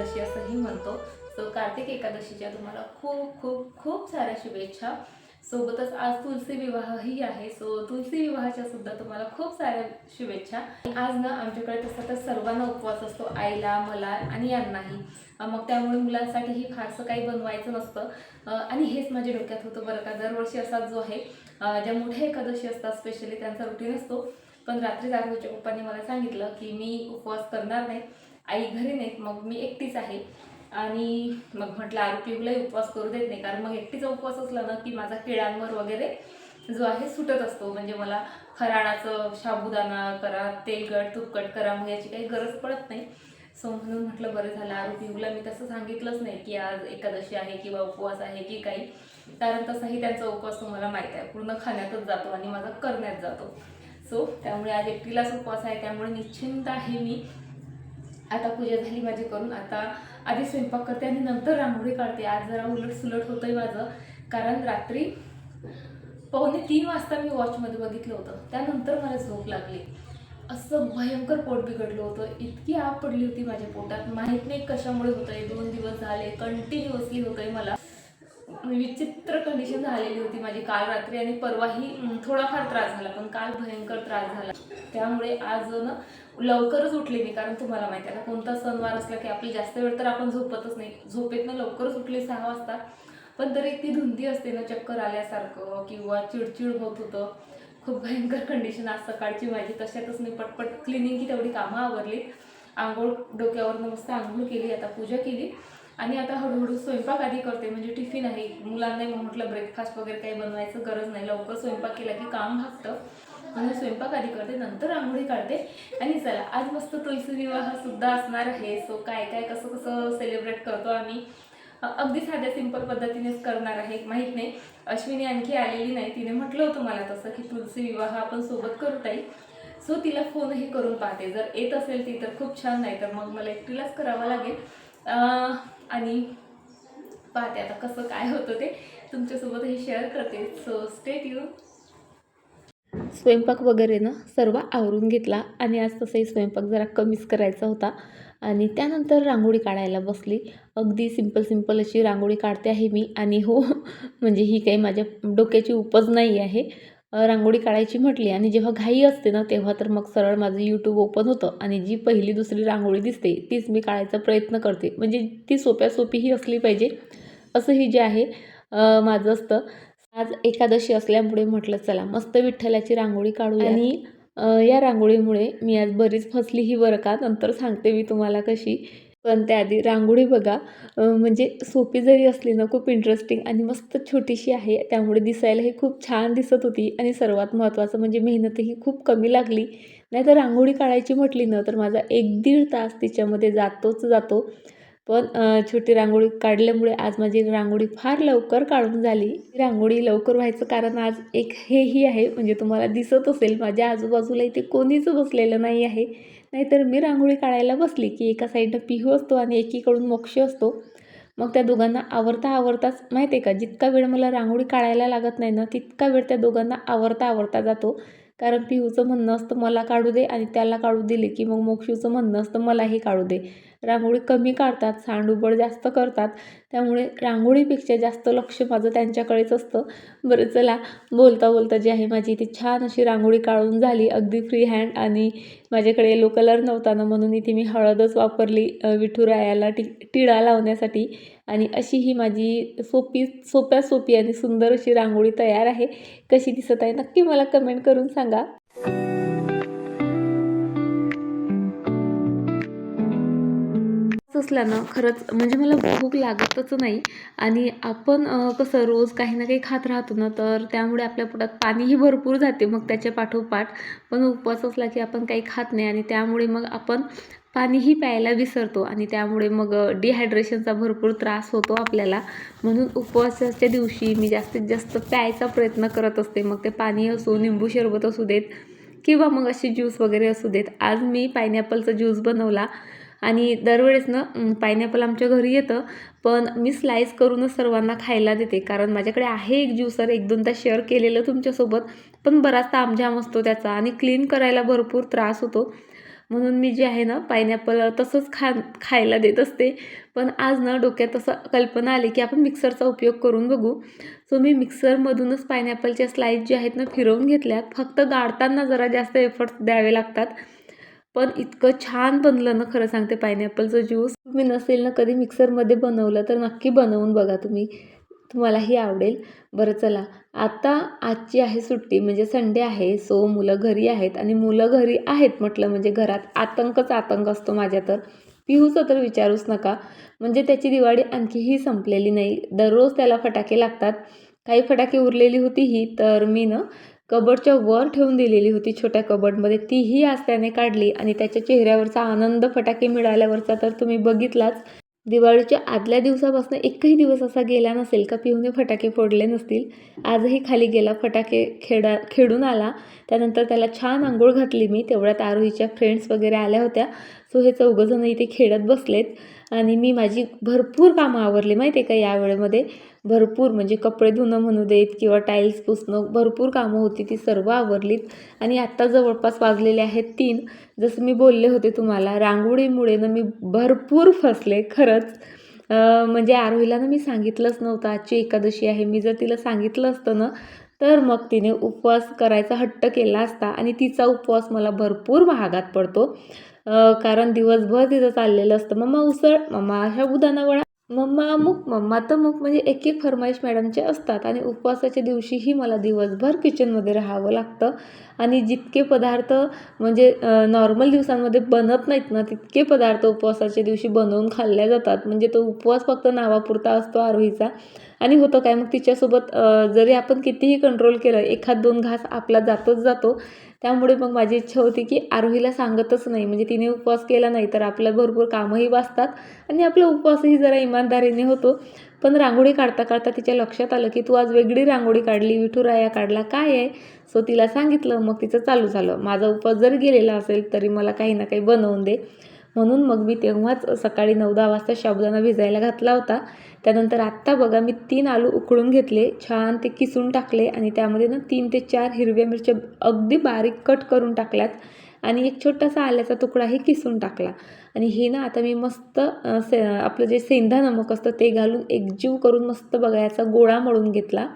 एकादशी असंही म्हणतो. सो कार्तिक एकादशीच्या तुम्हाला खूप खूप खूप साऱ्या शुभेच्छा. सोबतच आज तुलसी विवाहही आहे. सो तुलसी विवाहाच्या सुद्धा तुम्हाला खूप साऱ्या शुभेच्छा. आज ना आमच्याकडे तसं तर सर्वांना उपवास असतो. आईला मला आणि यांनाही. मग त्यामुळे मुलांसाठीही फारसं काही बनवायचं नसतं. आणि हेच माझ्या डोक्यात होतं बरं का. दरवर्षी असा जो आहे ज्या मोठ्या एकादशी असतात स्पेशली त्यांचा रुटीन असतो. पण रात्री दारूच्या पप्पांनी मला सांगितलं की मी उपवास करणार नाही. आई घरी नाहीत मग मी एकटीच आहे. आणि मग म्हटलं आरोपीलाही उपवास करू देत नाही. कारण मग एकटीचा उपवास असला ना की माझा किडांवर वगैरे जो आहे सुटत असतो. म्हणजे मला फराळाचं साबुदाणा करा तेलकट तुपकट करा मग याची काही गरज पडत नाही. सो म्हणून म्हटलं बरं झालं आरोपीला मी तसं सांगितलंच नाही की आज एकादशी आहे किंवा उपवास आहे की काही. कारण तसाही त्यांचा उपवास तुम्हाला माहीत आहे. पूर्ण खाण्यातच जातो आणि माझा करण्यात जातो. सो त्यामुळे आज एकटीलाच उपवास आहे. त्यामुळे निश्चिंत आहे मी. आता पूजा झाली माझी करून. आता आधी स्वयंपाक करते आणि नंतर रांगोळी काढते. आज जरा उलट सुलट होतंय माझं. कारण रात्री पावणे तीन वाजता मी वॉचमध्ये बघितलं होतं. त्यानंतर मला झोप लागली. असं भयंकर पोट बिघडलं होतं. इतकी आग पडली होती माझ्या पोटात. माहीत नाही कशामुळे होतंय. दोन दिवस झाले कंटिन्युअसली आहे मला. म्हणजे विचित्र कंडिशन झालेली होती माझी. काल रात्री आणि परवाही थोडाफार त्रास झाला पण काल भयंकर त्रास झाला. त्यामुळे आज ना लवकरच उठले मी कारण तुम्हाला माहिती आहे ना कोणता सणवार असला की आपली जास्त वेळ तर आपण झोपतच नाही. झोपेतनं लवकरच उठले सहा वाजता. पण तरी ती धुंदी असते ना चक्कर आल्यासारखं किंवा चिडचिड होत होतं. खूप भयंकर कंडिशन आज सकाळची माझी. तशातच मी पटपट क्लिनिंगची तेवढी कामं आवरली. आंघोळ डोक्यावर मस्त आंघोळ केली आता पूजा केली. आणि आता हळूहळू स्वयंपाक आधी करते म्हणजे टिफिन आहे. मुलांनाही मग म्हटलं ब्रेकफास्ट वगैरे काही बनवायचं गरज नाही. लवकर स्वयंपाक केला की काम भागतं. म्हणून स्वयंपाक आधी करते नंतर आंघोळी काढते. आणि चला आज मस्त तुलसी विवाह सुद्धा असणार आहे. सो काय काय कसं कसं सेलिब्रेट करतो आम्ही? अगदी साध्या सिंपल पद्धतीनेच करणार आहे. माहीत नाही. अश्विनी आणखी आलेली नाही. तिने म्हटलं होतं मला तसं की तुलसी विवाह आपण सोबत करू ताई. सो तिला फोनही करून पाहते. जर येत असेल ती तर खूप छान नाही तर मग मला एकटीलाच करावं लागेल. आणि पाहते आता कसं काय होतं ते. तुमच्यासोबत हे शेअर करते. सो स्टेट यू स्वयंपाक वगैरे ना सर्व आवरून घेतला आणि आज तसंही स्वयंपाक जरा कमीच करायचा होता. आणि त्यानंतर रांगोळी काढायला बसली. अगदी सिंपल सिंपल अशी रांगोळी काढते आहे मी. आणि हो म्हणजे ही काही माझ्या डोक्याची उपज नाही आहे. रांगोळी काढायची म्हटली आणि जेव्हा घाई असते ना तेव्हा तर मग सरळ माझं यूट्यूब ओपन होतं आणि जी पहिली दुसरी रांगोळी दिसते तीच मी काढायचा प्रयत्न करते. म्हणजे ती सोप्या सोपीही असली पाहिजे. असंही जे आहे माझं असतं. आज एकादशी असल्यामुळे म्हटलं चला मस्त विठ्ठलाची रांगोळी काढूया. आणि या रांगोळीमुळे मी आज बरीच फसली ही बरं का नंतर सांगते मी तुम्हाला कशी. पण त्याआधी रांगोळी बघा. म्हणजे सोपी जरी असली ना खूप इंटरेस्टिंग आणि मस्त छोटीशी आहे. त्यामुळे दिसायलाही खूप छान दिसत होती आणि सर्वात महत्त्वाचं म्हणजे मेहनतही खूप कमी लागली. नाही तर रांगोळी काढायची म्हटली ना तर माझा एक दीड तास तिच्यामध्ये जातोच जातो. पण छोटी रांगोळी काढल्यामुळे आज माझी रांगोळी फार लवकर काढून झाली. रांगोळी लवकर व्हायचं कारण आज एक हेही आहे म्हणजे तुम्हाला दिसत असेल माझ्या आजूबाजूला इथे कोणीच बसलेलं नाही आहे. नाहीतर मी रांगोळी काढायला बसली की एका साईडनं पिहू असतो आणि एकीकडून मोक्ष असतो. मग त्या दोघांना आवरता आवरताच माहिती आहे का जितका वेळ मला रांगोळी काढायला लागत नाही ना तितका वेळ त्या दोघांना आवरता आवरता जातो. कारण पिहूचं म्हणणं असतं मला काढू दे आणि त्याला काढू दिले की मग मोक्षूचं म्हणणं असतं मलाही काढू दे. रांगोळी कमी काढतात सांडुबड जास्त करतात त्यामुळे रांगोळीपेक्षा जास्त लक्ष माझं त्यांच्याकडेच असतं. बरं चला बोलता बोलता जी आहे माझी ती छान अशी रांगोळी काढून झाली अगदी फ्री हँड आणि माझ्याकडे येलो कलर नव्हता ना म्हणून इथे मी हळदच वापरली विठुरायाला टि टिळा लावण्यासाठी. आणि अशी ही माझी सोपी सोप्या सोपी आणि सुंदर अशी रांगोळी तयार आहे. कशी दिसत आहे नक्की मला कमेंट करून सांगा. असला ना खरंच म्हणजे मला भूक लागतच नाही. आणि आपण कसं रोज काही ना काही खात राहतो ना तर त्यामुळे आपल्या पोटात पाणीही भरपूर जाते मग त्याच्या पाठोपाठ. पण उपवास असला की आपण काही खात नाही आणि त्यामुळे मग आपण पाणीही प्यायला विसरतो आणि त्यामुळे मग डिहायड्रेशनचा भरपूर त्रास होतो आपल्याला. म्हणून उपवासाच्या दिवशी मी जास्तीत जास्त प्यायचा प्रयत्न करत असते. मग ते पाणी असो निंबू शरबत असू देत किंवा मग असे ज्यूस वगैरे असू देत. आज मी पायनॅपलचा ज्यूस बनवला आणि दरवेळेस ना पायनॅपल आमच्या घरी येतं पण मी स्लाईस करूनच सर्वांना खायला देते. कारण माझ्याकडे आहे एक ज्यूसर एक दोनदा शेअर केलेलं तुमच्यासोबत पण बराचसा तामझाम असतो त्याचा आणि क्लीन करायला भरपूर त्रास होतो. म्हणून मी जे आहे ना पायनॅपल तसंच खा खायला देत असते. पण आज ना डोक्यात असं कल्पना आली की आपण मिक्सरचा उपयोग करून बघू. सो मी मिक्सरमधूनच पायनॅपलच्या स्लाईस जे आहेत ना फिरवून घेतल्यात. फक्त गाळताना जरा जास्त एफर्ट्स द्यावे लागतात. पण इतकं छान बनलं ना खरं सांगते पायनॅपलचं ज्यूस तुम्ही नसेल ना कधी मिक्सरमध्ये बनवलं तर नक्की बनवून बघा तुम्ही. तुम्हालाही आवडेल. बरं चला. आता आजची आहे सुट्टी म्हणजे संडे आहे सो मुलं घरी आहेत आणि मुलं घरी आहेत म्हटलं म्हणजे घरात आतंकच आतंक असतो माझ्या तर. पिहूचं तर विचारूच नका. म्हणजे त्याची दिवाळी आणखीही संपलेली नाही. दररोज त्याला फटाके लागतात. काही फटाके उरलेली होती ही तर मी ना कबडच्या वर ठेवून दिलेली होती छोट्या कबडमध्ये. तीही आज त्याने काढली आणि त्याच्या चेहऱ्यावरचा आनंद फटाके मिळाल्यावरचा तर तुम्ही बघितलाच. दिवाळीच्या आदल्या दिवसापासून एकही दिवस असा गेला नसेल का पिऊने फटाके फोडले नसतील? आजही खाली गेला फटाके खेडा खेळून आला. त्यानंतर त्याला छान आंघोळ घातली मी. तेवढ्यात आरोहीच्या फ्रेंड्स वगैरे आल्या होत्या. सो हे चौघंजणं इथे खेळत बसलेत. आणि मी माझी भरपूर कामं आवरली माहिती आहे का या वेळेमध्ये? भरपूर म्हणजे कपडे धुणं म्हणू देत किंवा टाईल्स पुसणं भरपूर कामं होती ती सर्व आवरलीत. आणि आत्ता जवळपास वाजलेले आहेत तीन. जसं मी बोलले होते तुम्हाला रांगोळीमुळे ना मी भरपूर फसले खरंच. म्हणजे आरोहीला ना मी सांगितलंच नव्हतं आजची एकादशी आहे. मी जर तिला सांगितलं असतं ना तर मग तिने उपवास करायचा हट्ट केला असता आणि तिचा उपवास मला भरपूर महागात पडतो. कारण दिवसभर तिचं चाललेलं असतं. मम्मा उसळ मम्मा साबुदाणा वडा मम्मा अमुक मम्मा तमुक म्हणजे एक एक फरमाईश मॅडमचे असतात आणि उपवासाच्या दिवशीही मला दिवसभर किचनमध्ये राहावं लागतं. आणि जितके पदार्थ म्हणजे नॉर्मल दिवसांमध्ये बनत नाहीत ना तितके पदार्थ उपवासाच्या दिवशी बनवून खाल्ल्या जातात. म्हणजे तो उपवास फक्त नावापुरता असतो आरोहीचा. आणि होतं काय? मग तिच्यासोबत जरी आपण कितीही कंट्रोल केलं एखाद दोन घास आपला जातोच जातो. त्यामुळे मग माझी इच्छा होती की आरोहीला सांगतच नाही. म्हणजे तिने उपवास केला नाही तर आपलं भरपूर कामंही वाचतात आणि आपला उपवासही जरा इमानदारीने होतो. पण रांगोळी काढता काढता तिच्या लक्षात आलं की तू आज वेगळी रांगोळी काढली विठुराया काढला काय आहे? सो तिला सांगितलं मग तिचं चालू झालं. माझा उपवास जरी गेलेला असेल तरी मला काही ना काही बनवून दे. म्हणून मग मी तेव्हाच सकाळी नऊ दहा वाजता साबुदाणा भिजायला घातला होता. त्यानंतर आत्ता बघा मी तीन आलू उकळून घेतले छान ते किसून टाकले आणि त्यामध्ये ना तीन ते चार हिरव्या मिरच्या अगदी बारीक कट करून टाकल्यात आणि एक छोटासा आल्याचा तुकडाही किसून टाकला. आणि हे ना आता मी मस्त से आपलं जे सेंधा नमक असतं ते घालून एकजीव करून मस्त बघायचा गोळा मळून घेतला.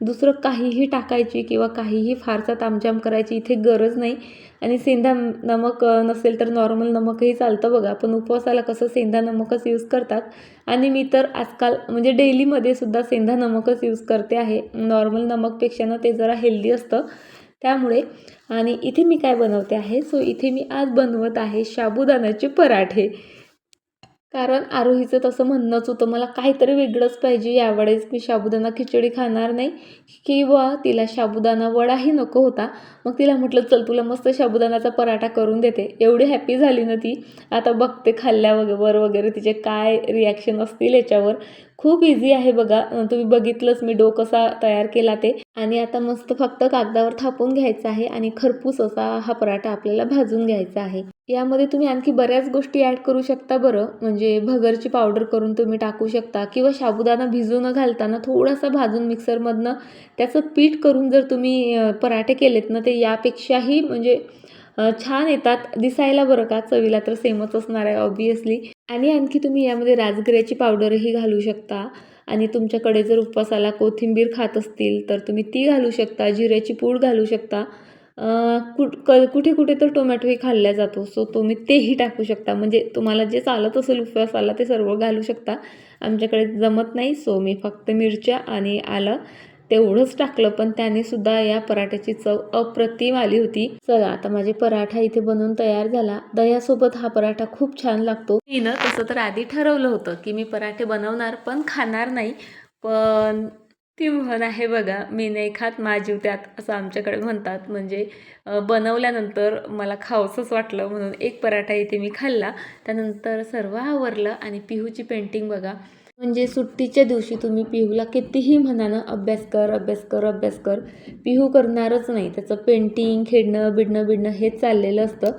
दुसरं काहीही टाकायची किंवा काहीही फारसा तामझाम करायची इथे गरज नाही. आणि सेंधा नमक नसेल तर नॉर्मल नमकही चालतं बघा. पण उपवासाला कसं सेंधा नमकच यूज करतात? आणि मी तर आजकाल म्हणजे डेलीमध्ये सुद्धा सेंधा नमकच यूज करते आहे. नॉर्मल नमकपेक्षा ना ते जरा हेल्दी असतं. त्यामुळे आणि इथे मी काय बनवते आहे? सो इथे मी आज बनवत आहे साबुदाण्याचे पराठे. कारण आरोहीचं तसं म्हणणंच होतं मला काहीतरी वेगळंच पाहिजे यावेळेस मी साबुदाणा खिचडी खाणार नाही किंवा तिला साबुदाणा वडाही नको होता. मग तिला म्हटलं चल तुला मस्त साबुदाण्याचा पराठा करून देते. एवढी हॅपी झाली ना ती. आता बघते खाल्ल्या वगैरे वगैरे तिचे काय रिॲक्शन असतील याच्यावर. खूप इझी आहे बघा. तुम्ही बघितलंच मी डो कसा तयार केला ते. आणि आता मस्त फक्त कागदावर थापून घ्यायचा आहे आणि खरपूस असा हा पराठा आपल्याला भाजून घ्यायचा आहे. यामध्ये तुम्ही आणखी बऱ्याच गोष्टी ॲड करू शकता बरं. म्हणजे भगरची पावडर करून तुम्ही टाकू शकता किंवा साबुदाणा भिजू न घालताना थोडासा भाजून मिक्सरमधनं त्याचं पीठ करून जर तुम्ही पराठे केलेत ना ते यापेक्षाही म्हणजे छान येतात. दिसायला बरं का? चवीला तर सेमच असणार आहे ऑब्वियसली आणि आणखी तुम्ही यामध्ये राजगिऱ्याची पावडरही घालू शकता. आणि तुमच्याकडे जर उपवासाला कोथिंबीर खात असतील तर तुम्ही ती घालू शकता. जिऱ्याची पूड घालू शकता. अं, कुठ क कुठे कुठे तर टोमॅटोही खाल्ला जातो. सो तुम्ही तेही टाकू शकता. म्हणजे तुम्हाला जे चालत असेल उपवासाला ते सर्व घालू शकता. आमच्याकडे जमत नाही सो मी फक्त मिरच्या आणि आलं. तेवढंच टाकलं पण त्याने सुद्धा या पराठ्याची चव अप्रतिम आली होती. चला आता माझे पराठा इथे बनवून तयार झाला. दह्यासोबत हा पराठा खूप छान लागतो. मी ना तसं तर आधी ठरवलं होतं की मी पराठे बनवणार पण खाणार नाही. पण ती म्हण आहे बघा मी नाही खात माझीव त्यात असं आमच्याकडे म्हणतात म्हणजे बनवल्यानंतर मला खावसंच वाटलं म्हणून एक पराठा इथे मी खाल्ला. त्यानंतर सर्व आवरलं आणि पिहूची पेंटिंग बघा. म्हणजे सुट्टीच्या दिवशी तुम्ही पिहूला कितीही म्हणा ना अभ्यास कर अभ्यास कर अभ्यास कर पिहू करणारच नाही. त्याचं पेंटिंग खेळणं बिडणं बिडणं हेच चाललेलं असतं.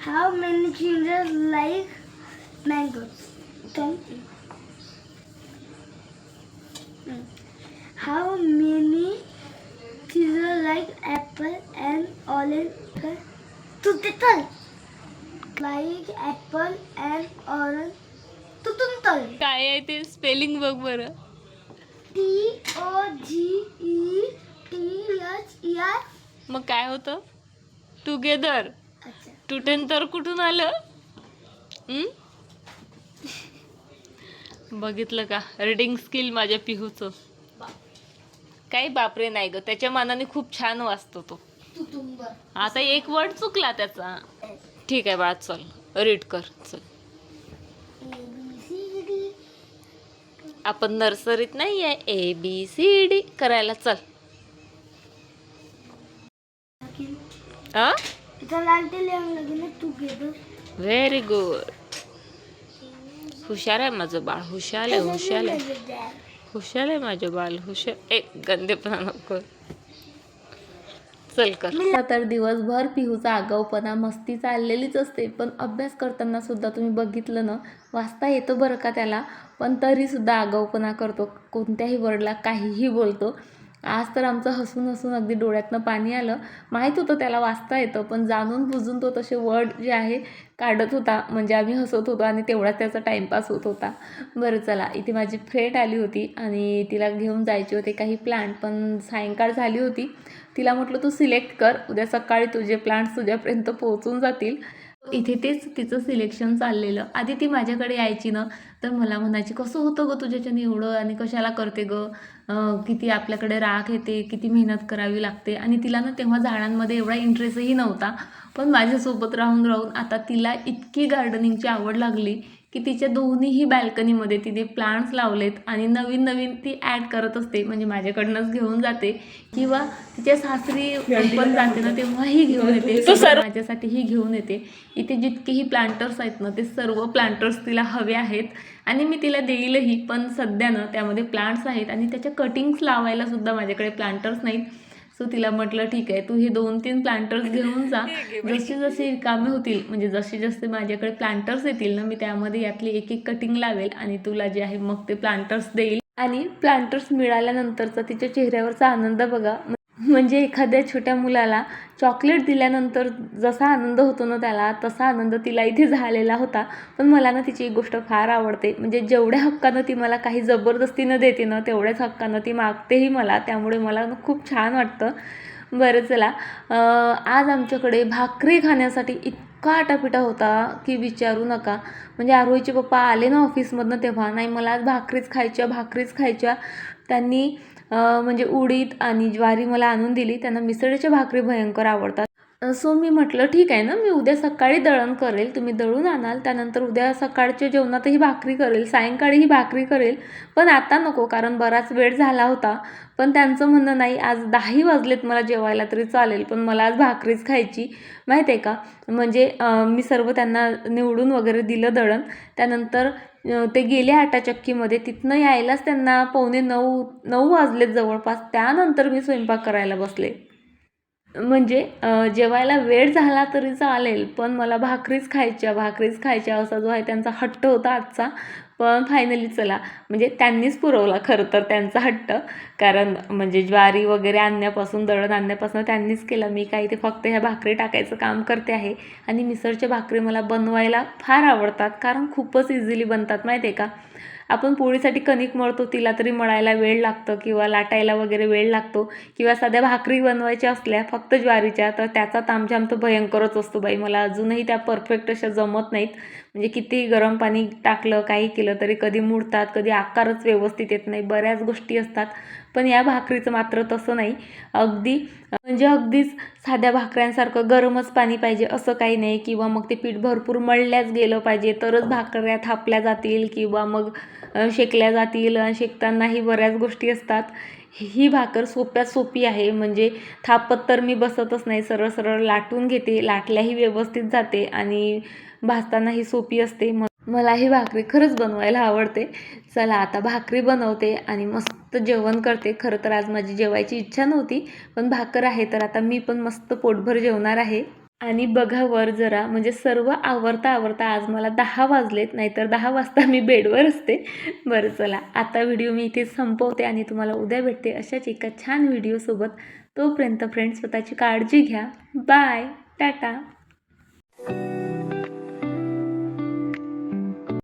How many children like mangoes? How many children like apple and orange काय तू ते चल लाईक ॲपल अँड ऑरेंज तू तुम चल काय आहे ते स्पेलिंग बघ बरं. T O G E T H E R मग काय होतं? टुगेदर अच्छा. तर कुठून आलं? हं? बघितलं का? रिडिंग स्किल माझ्या पिहूचं. काही बापरे नाही ग. त्याच्या मनाने खूप छान वाचतो तो. आता एक वर्ड चुकला त्याचा. ठीक आहे बाळा चल. रीड कर चल. आपण नर्सरीत नाही आहे ए बी सी डी करायला चल. व्हेरी गुड हुशार आहे माझं बाळ हुशार आहे हुशार आहे. हुशार आहे माझं बाळ हुशार. एक गंदेपणा नको. चल कर. तर दिवसभर पिहूचा आगाऊपणा मस्ती चाललेलीच असते. पण अभ्यास करताना सुद्धा तुम्ही बघितलं ना वाचता येतो बरं का त्याला? पण तरीसुद्धा आगाऊपणा करतो. कोणत्याही वर्डला काहीही बोलतो. आज तर आमचं हसून हसून अगदी डोळ्यातनं पाणी आलं. माहीत होतं त्याला वाचता येतं पण जाणून बुजून तो तसे वर्ड जे आहे काढत होता. म्हणजे आम्ही हसत होतो आणि तेवढाच त्याचा टाईमपास होत होता. बरं चला इथे माझी फ्रेंड आली होती आणि तिला घेऊन जायचे होते काही प्लांट पण सायंकाळ झाली होती. तिला म्हटलं तू सिलेक्ट कर उद्या सकाळी तुझे प्लांट्स तुझ्यापर्यंत पोहोचून जातील. इथे तेच तिचं सिलेक्शन चाललेलं. आधी ती माझ्याकडे यायची ना तर मला म्हणायची कसं होतं गं तुझ्याच्याने एवढं आणि कशाला करते गं? किती आपल्याकडे राख येते किती मेहनत करावी लागते. आणि तिला ना तेव्हा झाडांमध्ये एवढा इंटरेस्टही नव्हता. पण माझ्यासोबत राहून राहून आता तिला इतकी गार्डनिंगची आवड लागली की तिच्या दोन्हीही बॅल्कनीमध्ये तिने प्लांट्स लावलेत आणि नवीन नवीन ती ॲड करत असते. म्हणजे माझ्याकडनंच घेऊन जाते. किंवा तिच्या सासरी पण जाते ना तेव्हाही घेऊन येते. माझ्यासाठीही घेऊन येते. इथे जितकेही प्लांटर्स आहेत ना ते सर्व प्लांटर्स तिला हवे आहेत. आणि मी तिला देईलही पण सध्या ना त्यामध्ये प्लांट्स आहेत आणि त्याच्या कटिंग्स लावायला सुद्धा माझ्याकडे प्लांटर्स नाहीत. सो तिला म्हटलं ठीक आहे तू हे दोन तीन प्लांटर्स घेऊन जा. जसे जसे कामे होतील म्हणजे जसे जसे माझ्याकडे प्लांटर्स येतील ना मी त्यामध्ये यातली एक एक कटिंग लावेल आणि तुला जे आहे मग ते प्लांटर्स देईल. आणि प्लांटर्स मिळाल्यानंतरचा तिच्या चेहऱ्यावरचा आनंद बघा. म्हणजे एखाद्या छोट्या मुलाला चॉकलेट दिल्यानंतर जसा आनंद होतो ना त्याला तसा आनंद तिला इथे झालेला होता. पण मला ना तिची एक गोष्ट फार आवडते. म्हणजे जेवढ्या हक्कानं ती मला काही जबरदस्तीनं देते ना तेवढ्याच हक्कानं ती मागतेही मला. त्यामुळे मला खूप छान वाटतं. बरं चला. आज आमच्याकडे भाकरी खाण्यासाठी इतका आटापिटा होता की विचारू नका. म्हणजे आरोहीचे पप्पा आले ना ऑफिसमधनं तेव्हा. नाही मला आज भाकरीच खायच्या भाकरीच खायच्या. त्यांनी म्हणजे उडीद आणि ज्वारी मला आणून दिली. त्यांना मिसळीच्या भाकरी भयंकर आवडतात. सो मी म्हटलं ठीक आहे ना मी उद्या सकाळी दळण करेल तुम्ही दळून आणाल त्यानंतर उद्या सकाळच्या जेवणातही भाकरी करेल सायंकाळीही भाकरी करेल पण आता नको कारण बराच वेळ झाला होता पण त्यांचं म्हणणं नाही आज दहाही वाजलेत मला जेवायला तरी चालेल पण मला आज भाकरीच खायची. माहीत आहे का? म्हणजे मी सर्व त्यांना निवडून वगैरे दिलं दळण त्यानंतर ते गेले आटा चक्कीमध्ये तिथनं यायलाच त्यांना पावणे नऊ नऊ वाजलेत जवळपास त्यानंतर मी स्वयंपाक करायला बसले. म्हणजे जेवायला वेळ झाला तरी चालेल पण मला भाकरीच खायच्या भाकरीच खायच्या असा जो आहे त्यांचा हट्ट होता आजचा. पण फायनली चला म्हणजे त्यांनीच पुरवला खरं तर त्यांचा हट्ट. कारण म्हणजे ज्वारी वगैरे आणण्यापासून दळण आणण्यापासून त्यांनीच केलं. मी काही ते फक्त ह्या भाकरी टाकायचं काम करते आहे. आणि मिसळच्या भाकरी मला बनवायला फार आवडतात कारण खूपच इझिली बनतात माहिती आहे का? आपण पोळीसाठी कणिक मळतो तिला तरी मळायला वेळ लागतो किंवा लाटायला वगैरे वेळ लागतो किंवा साध्या भाकरी बनवायच्या असल्या फक्त ज्वारीच्या तर त्याचा तामझाम तर भयंकरच असतो बाई. मला अजूनही त्या परफेक्ट अशा जमत नाहीत. म्हणजे किती गरम पाणी टाकलं काही केलं तरी कधी मुडतात कधी आकारच व्यवस्थित येत नाही. बऱ्याच गोष्टी असतात पण या भाकरीचं मात्र तसं नाही. अगदी म्हणजे अगदीच साध्या भाकऱ्यांसारखं गरमच पाणी पाहिजे असं काही नाही. किंवा मग ते पीठ भरपूर मळल्याच गेलं पाहिजे तरच भाकऱ्या थापल्या जातील किंवा मग शेकल्या जातील शेकतानाही बऱ्याच गोष्टी असतात. ही भाकर सोप्यात सोपी आहे. म्हणजे थापत तर मी बसतच नाही. सरळ सरळ लाटून घेते. लाटल्याही व्यवस्थित जाते आणि भाजतानाही सोपी असते. मग मला ही भाकरी खरंच बनवायला आवडते. चला आता भाकरी बनवते आणि मस्त जेवण करते. खरं तर आज माझी जेवायची इच्छा नव्हती पण भाकर आहे तर आता मी पण मस्त पोटभर जेवणार आहे. आणि बघा वर जरा म्हणजे सर्व आवरता आवरता आज मला दहा वाजलेत नाहीतर दहा वाजता मी बेडवर असते. बरं चला आता व्हिडिओ मी इथे संपवते आणि तुम्हाला उद्या भेटते अशाच एका छान व्हिडिओसोबत तोपर्यंत फ्रेंड्स स्वतःची काळजी घ्या. Bye tata.